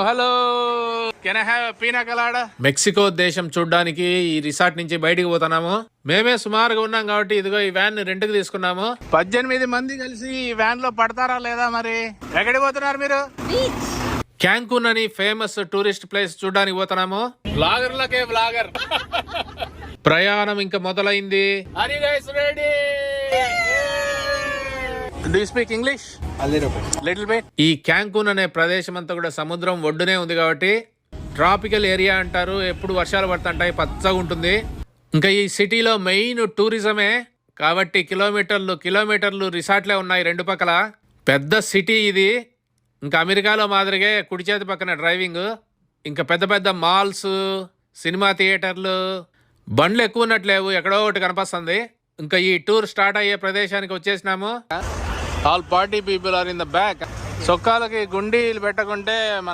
Hello can I have pina colada Mexico దేశం చూడడానికి ఈ రిసార్ట్ నుంచి బయటికి పోతున్నాము. మేమే సుమారుగా ఉన్నాం కాబట్టి ఇదిగో ఈ వ్యాన్ రెంట్కి తీసుకున్నాము. పద్దెనిమిది మంది కలిసి ఈ వ్యాన్లో పడతారా లేదా మరి? ఎక్కడికి పోతున్నారు మీరు? క్యాంకున్ అని ఫేమస్ టూరిస్ట్ ప్లేస్ చూడడానికి పోతున్నాము. బ్లాగర్లకే బ్లాగర్ ప్రయాణం ఇంకా మొదలైంది. Do speak English little bit ఈ క్యాంకున్ అనే ప్రదేశం అంతా కూడా సముద్రం ఒడ్డునే ఉంది కాబట్టి ట్రాపికల్ ఏరియా అంటారు. ఎప్పుడు వర్షాలు పడుతుంటాయి పచ్చగా ఉంటుంది. ఇంకా ఈ సిటీలో మెయిన్ టూరిజమే. కాబట్టి కిలోమీటర్లు కిలోమీటర్లు రిసార్ట్లే ఉన్నాయి రెండు పక్కల. పెద్ద సిటీ ఇది. ఇంకా అమెరికాలో మాదిరిగే కుడి చేతి పక్కన డ్రైవింగ్. ఇంకా పెద్ద పెద్ద మాల్స్ సినిమా థియేటర్లు. బండ్లు ఎక్కువ ఉన్నట్లేవు ఎక్కడో ఒకటి కనిపిస్తుంది. ఇంకా ఈ టూర్ స్టార్ట్ అయ్యే ప్రదేశానికి వచ్చేసినాము. All party people are in the back సొక్కాలకి గుండీలు పెట్టకుంటే మన